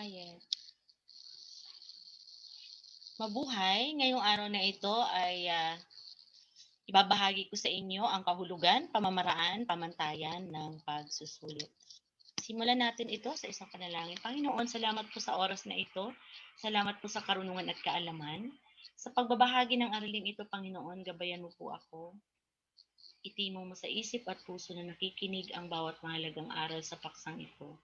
Quiet. Mabuhay! Ngayong araw na ito ay uh, ibabahagi ko sa inyo ang kahulugan, pamamaraan, pamantayan ng pagsusulit. Simulan natin ito sa isang panalangin. Panginoon, salamat po sa oras na ito. Salamat po sa karunungan at kaalaman. Sa pagbabahagi ng araling ito, Panginoon, gabayan mo po ako. Itimo mo sa isip at puso na nakikinig ang bawat mahalagang aral sa paksang ito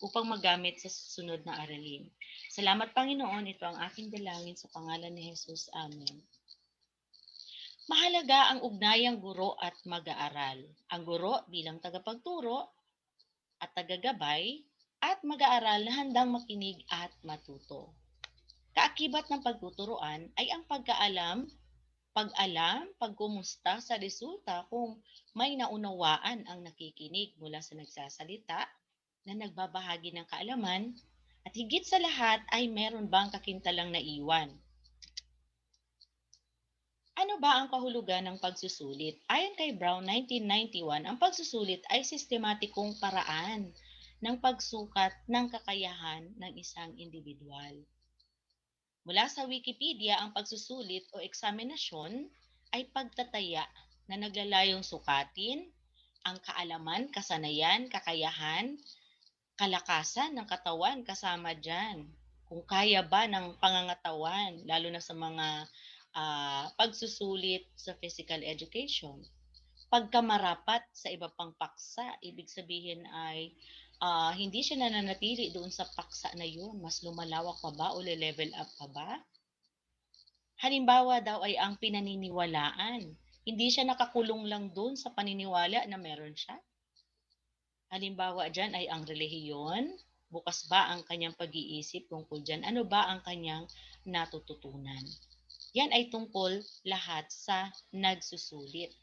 upang magamit sa susunod na aralin. Salamat Panginoon, ito ang aking dalangin sa pangalan ni Jesus. Amen. Mahalaga ang ugnayang guro at mag-aaral. Ang guro bilang tagapagturo at tagagabay at mag-aaral na handang makinig at matuto. Kaakibat ng pagtuturoan ay ang pagkaalam, pag-alam, pagkumusta sa resulta kung may naunawaan ang nakikinig mula sa nagsasalita na nagbabahagi ng kaalaman at higit sa lahat ay meron bang kakintalang naiwan. Ano ba ang kahulugan ng pagsusulit? Ayon kay Brown 1991, ang pagsusulit ay sistematikong paraan ng pagsukat ng kakayahan ng isang individual. Mula sa Wikipedia, ang pagsusulit o eksaminasyon ay pagtataya na naglalayong sukatin ang kaalaman, kasanayan, kakayahan, kalakasan ng katawan kasama dyan. Kung kaya ba ng pangangatawan, lalo na sa mga uh, pagsusulit sa physical education. Pagkamarapat sa iba pang paksa, ibig sabihin ay uh, hindi siya nananatili doon sa paksa na yun. Mas lumalawak pa ba o level up pa ba? Halimbawa daw ay ang pinaniniwalaan. Hindi siya nakakulong lang doon sa paniniwala na meron siya Halimbawa dyan ay ang relihiyon, bukas ba ang kanyang pag-iisip tungkol dyan? Ano ba ang kanyang natututunan? Yan ay tungkol lahat sa nagsusulit.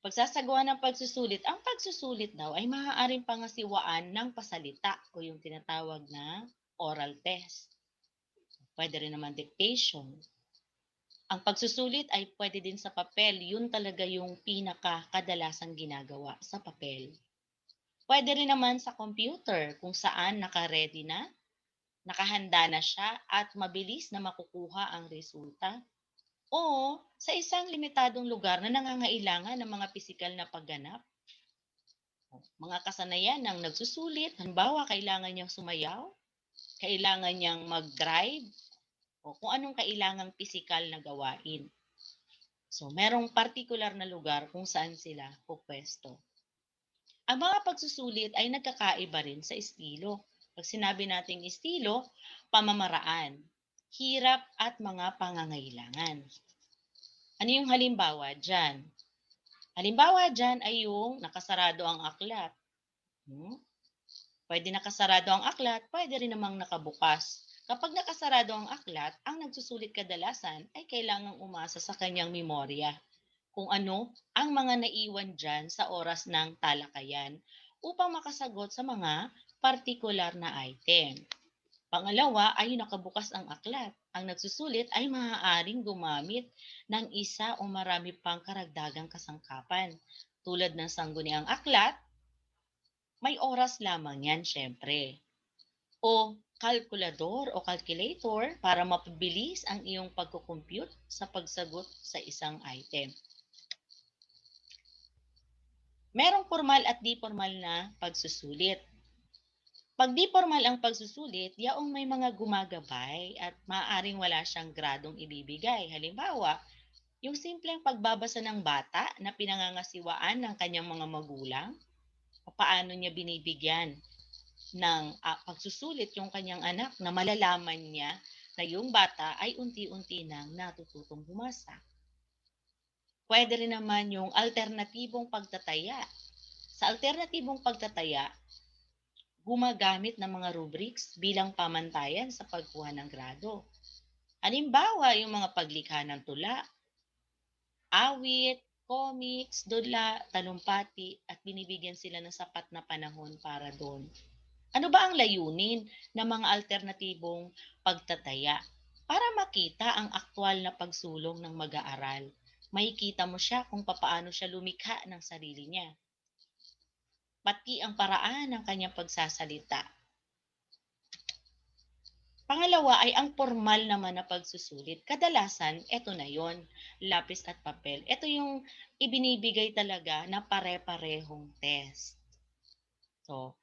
Pagsasagawa ng pagsusulit, ang pagsusulit daw ay maaaring pangasiwaan ng pasalita o yung tinatawag na oral test. Pwede rin naman dictation, ang pagsusulit ay pwede din sa papel. Yun talaga yung pinaka kadalasang ginagawa sa papel. Pwede rin naman sa computer kung saan naka-ready na, nakahanda na siya at mabilis na makukuha ang resulta. O sa isang limitadong lugar na nangangailangan ng mga pisikal na pagganap. Mga kasanayan ng nagsusulit, halimbawa kailangan niyang sumayaw, kailangan niyang mag-drive, o kung anong kailangang pisikal na gawain. So, merong partikular na lugar kung saan sila pupwesto. Ang mga pagsusulit ay nagkakaiba rin sa estilo. Pag sinabi nating estilo, pamamaraan, hirap at mga pangangailangan. Ano yung halimbawa dyan? Halimbawa dyan ay yung nakasarado ang aklat. Hmm? Pwede nakasarado ang aklat, pwede rin namang nakabukas. Kapag nakasarado ang aklat, ang nagsusulit kadalasan ay kailangang umasa sa kanyang memorya kung ano ang mga naiwan dyan sa oras ng talakayan upang makasagot sa mga partikular na item. Pangalawa ay nakabukas ang aklat. Ang nagsusulit ay maaaring gumamit ng isa o marami pang karagdagang kasangkapan. Tulad ng sangguniang aklat, may oras lamang yan syempre. O kalkulador o calculator para mapabilis ang iyong pagkukompute sa pagsagot sa isang item. Merong formal at di formal na pagsusulit. Pag di formal ang pagsusulit, yaong may mga gumagabay at maaaring wala siyang gradong ibibigay. Halimbawa, yung simpleng pagbabasa ng bata na pinangangasiwaan ng kanyang mga magulang, paano niya binibigyan ng uh, pagsusulit yung kanyang anak na malalaman niya na yung bata ay unti-unti nang natututong bumasa. Pwede rin naman yung alternatibong pagtataya. Sa alternatibong pagtataya, gumagamit ng mga rubrics bilang pamantayan sa pagkuha ng grado. Halimbawa, yung mga paglikha ng tula, awit, comics, dula, talumpati, at binibigyan sila ng sapat na panahon para doon. Ano ba ang layunin ng mga alternatibong pagtataya? Para makita ang aktwal na pagsulong ng mag-aaral. Makikita mo siya kung papaano siya lumikha ng sarili niya. Pati ang paraan ng kanyang pagsasalita. Pangalawa ay ang formal naman na pagsusulit. Kadalasan, eto na yon lapis at papel. Ito yung ibinibigay talaga na pare-parehong test. So,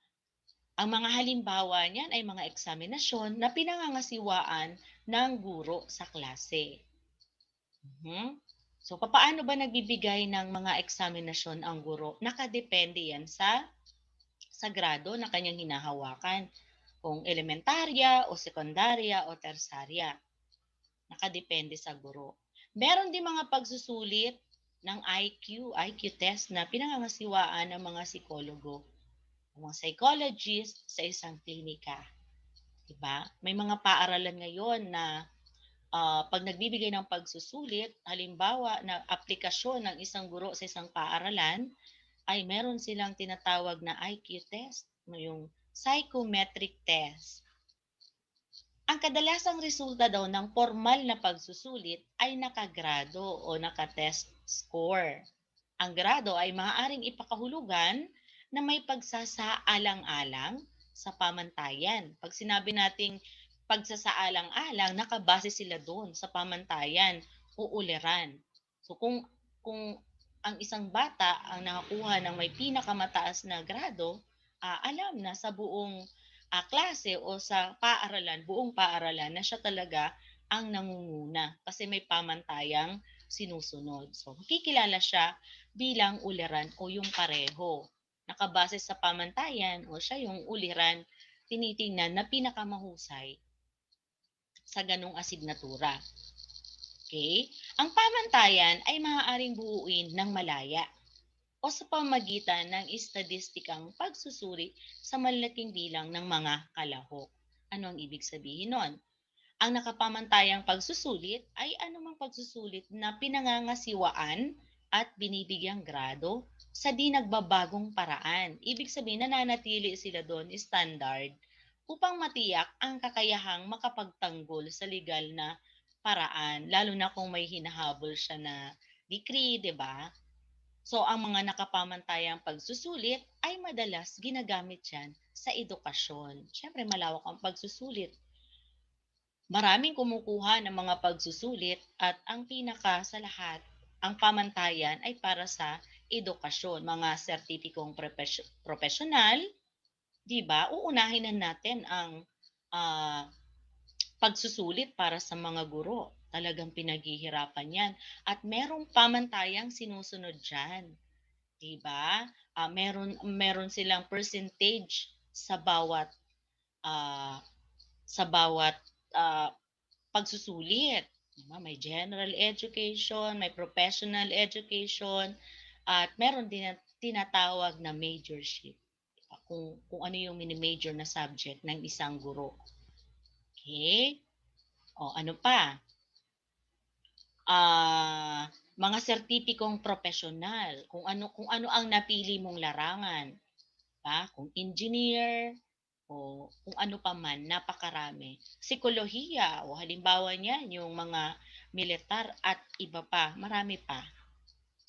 ang mga halimbawa niyan ay mga eksaminasyon na pinangangasiwaan ng guro sa klase. Mhm. So, papaano ba nagbibigay ng mga eksaminasyon ang guro? Nakadepende yan sa sa grado na kanyang hinahawakan kung elementarya o sekundarya o tersarya. Nakadepende sa guro. Meron din mga pagsusulit ng IQ, IQ test na pinangangasiwaan ng mga psikologo, mga psychologist sa isang klinika. Diba? May mga paaralan ngayon na uh, pag nagbibigay ng pagsusulit, halimbawa na aplikasyon ng isang guro sa isang paaralan, ay meron silang tinatawag na IQ test, yung psychometric test. Ang kadalasang resulta daw ng formal na pagsusulit ay nakagrado o nakatest score. Ang grado ay maaaring ipakahulugan na may pagsasaalang-alang sa pamantayan. Pag sinabi nating pagsasaalang-alang, nakabase sila doon sa pamantayan o uliran. So kung kung ang isang bata ang nakakuha ng may pinakamataas na grado, uh, alam na sa buong uh, klase o sa paaralan, buong paaralan na siya talaga ang nangunguna kasi may pamantayang sinusunod. So, makikilala siya bilang uliran o yung pareho. Nakabase sa pamantayan o siya yung uliran, tinitingnan na pinakamahusay sa ganong asignatura. Okay? Ang pamantayan ay maaaring buuin ng malaya o sa pamagitan ng estadistikang pagsusuri sa malaking bilang ng mga kalahok. Ano ang ibig sabihin nun? Ang nakapamantayang pagsusulit ay anumang pagsusulit na pinangangasiwaan at binibigyang grado sa di nagbabagong paraan. Ibig sabihin, nananatili sila doon standard upang matiyak ang kakayahang makapagtanggol sa legal na paraan, lalo na kung may hinahabol siya na decree, di ba? So, ang mga nakapamantayang pagsusulit ay madalas ginagamit yan sa edukasyon. Siyempre, malawak ang pagsusulit. Maraming kumukuha ng mga pagsusulit at ang pinaka sa lahat, ang pamantayan ay para sa edukasyon. Mga sertipikong profesional, di ba? Uunahin na natin ang uh, pagsusulit para sa mga guro Talagang pinaghihirapan yan. At merong pamantayang sinusunod dyan. Diba? Uh, meron, meron silang percentage sa bawat uh, sa bawat uh, pagsusulit. Diba? May general education, may professional education, at meron din tinatawag na majorship. Diba? Kung, kung ano yung mini-major na subject ng isang guro. Okay? O ano pa? uh, mga sertipikong profesional, kung ano kung ano ang napili mong larangan, pa, kung engineer o kung ano pa man, napakarami. Psikolohiya o halimbawa niyan yung mga militar at iba pa, marami pa.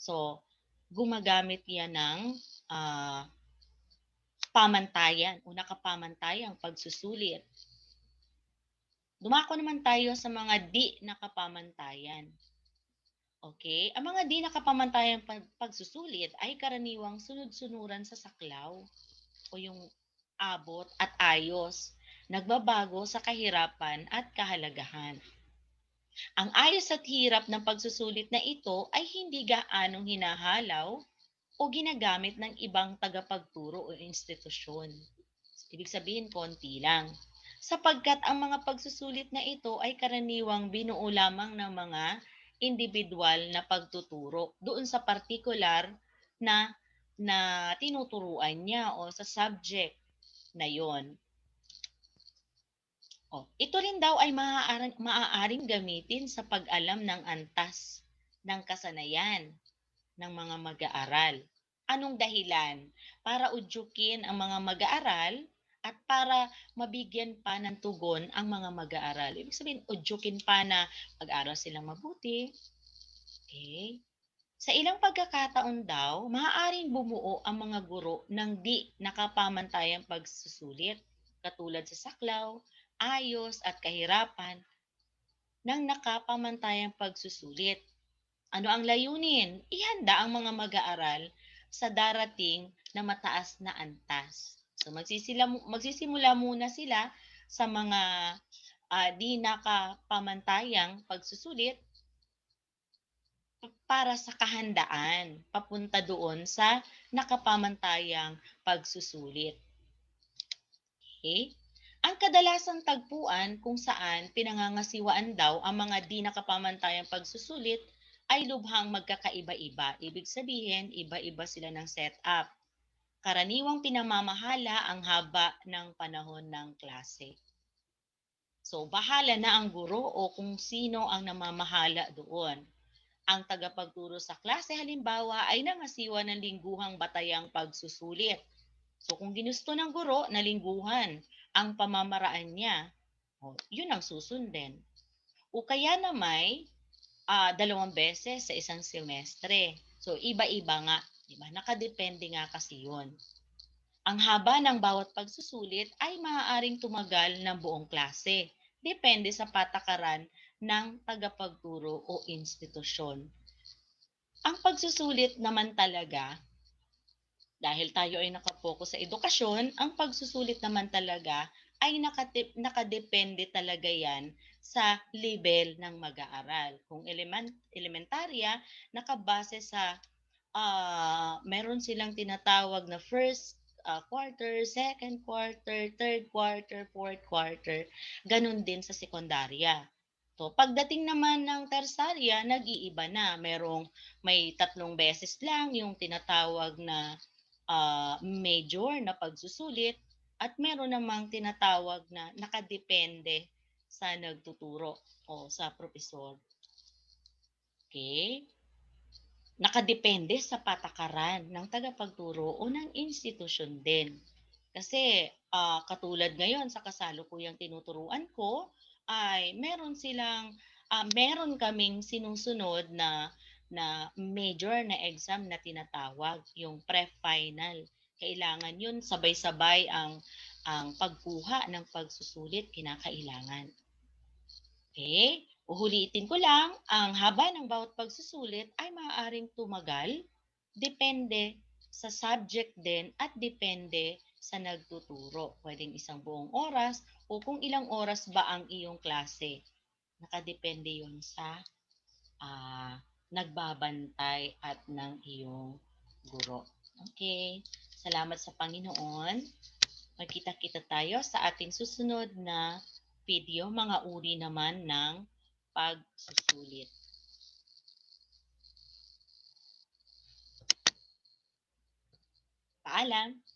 So, gumagamit yan ng uh, pamantayan o nakapamantayang pagsusulit. Dumako naman tayo sa mga di nakapamantayan. Okay? Ang mga di nakapamantayang pagsusulit ay karaniwang sunod-sunuran sa saklaw o yung abot at ayos, nagbabago sa kahirapan at kahalagahan. Ang ayos at hirap ng pagsusulit na ito ay hindi gaanong hinahalaw o ginagamit ng ibang tagapagturo o institusyon. Ibig sabihin, konti lang. Sapagkat ang mga pagsusulit na ito ay karaniwang binuo lamang ng mga individual na pagtuturo doon sa particular na na tinuturuan niya o sa subject na yon. Oh, ito rin daw ay maaaring, maaaring gamitin sa pag-alam ng antas ng kasanayan ng mga mag-aaral. Anong dahilan? Para udyukin ang mga mag-aaral at para mabigyan pa ng tugon ang mga mag-aaral. Ibig sabihin, udyukin pa na mag-aral silang mabuti. Okay? Sa ilang pagkakataon daw, maaaring bumuo ang mga guro ng di nakapamantayang pagsusulit, katulad sa saklaw ayos at kahirapan ng nakapamantayang pagsusulit. Ano ang layunin? Ihanda ang mga mag-aaral sa darating na mataas na antas. So magsisila, magsisimula muna sila sa mga uh, di nakapamantayang pagsusulit para sa kahandaan papunta doon sa nakapamantayang pagsusulit. Okay? Ang kadalasang tagpuan kung saan pinangangasiwaan daw ang mga di nakapamantayang pagsusulit ay lubhang magkakaiba-iba. Ibig sabihin, iba-iba sila ng setup. Karaniwang pinamamahala ang haba ng panahon ng klase. So, bahala na ang guro o kung sino ang namamahala doon. Ang tagapagturo sa klase halimbawa ay nangasiwa ng lingguhang batayang pagsusulit. So, kung ginusto ng guro na lingguhan, ang pamamaraan niya, oh, yun ang susundin. O kaya na may uh, dalawang beses sa isang semestre. So, iba-iba nga. Diba? Nakadepende nga kasi yun. Ang haba ng bawat pagsusulit ay maaaring tumagal ng buong klase. Depende sa patakaran ng tagapagturo o institusyon. Ang pagsusulit naman talaga dahil tayo ay nakapokus sa edukasyon, ang pagsusulit naman talaga ay nakatip, nakadepende talaga yan sa level ng mag-aaral. Kung element, elementarya, nakabase sa uh, meron silang tinatawag na first uh, quarter, second quarter, third quarter, fourth quarter. Ganun din sa sekundarya. So, pagdating naman ng tersarya, nag-iiba na. Merong may tatlong beses lang yung tinatawag na uh, major na pagsusulit at meron namang tinatawag na nakadepende sa nagtuturo o sa profesor. Okay? Nakadepende sa patakaran ng tagapagturo o ng institusyon din. Kasi uh, katulad ngayon sa kasalukuyang tinuturuan ko ay meron silang uh, meron kaming sinusunod na na major na exam na tinatawag, yung pre-final. Kailangan yun sabay-sabay ang ang pagkuha ng pagsusulit kinakailangan. Okay? Uhulitin ko lang, ang haba ng bawat pagsusulit ay maaaring tumagal, depende sa subject din at depende sa nagtuturo. Pwedeng isang buong oras o kung ilang oras ba ang iyong klase. Nakadepende yun sa uh, nagbabantay at ng iyong guro. Okay. Salamat sa Panginoon. Magkita-kita tayo sa ating susunod na video, mga uri naman ng pagsusulit. Paalam!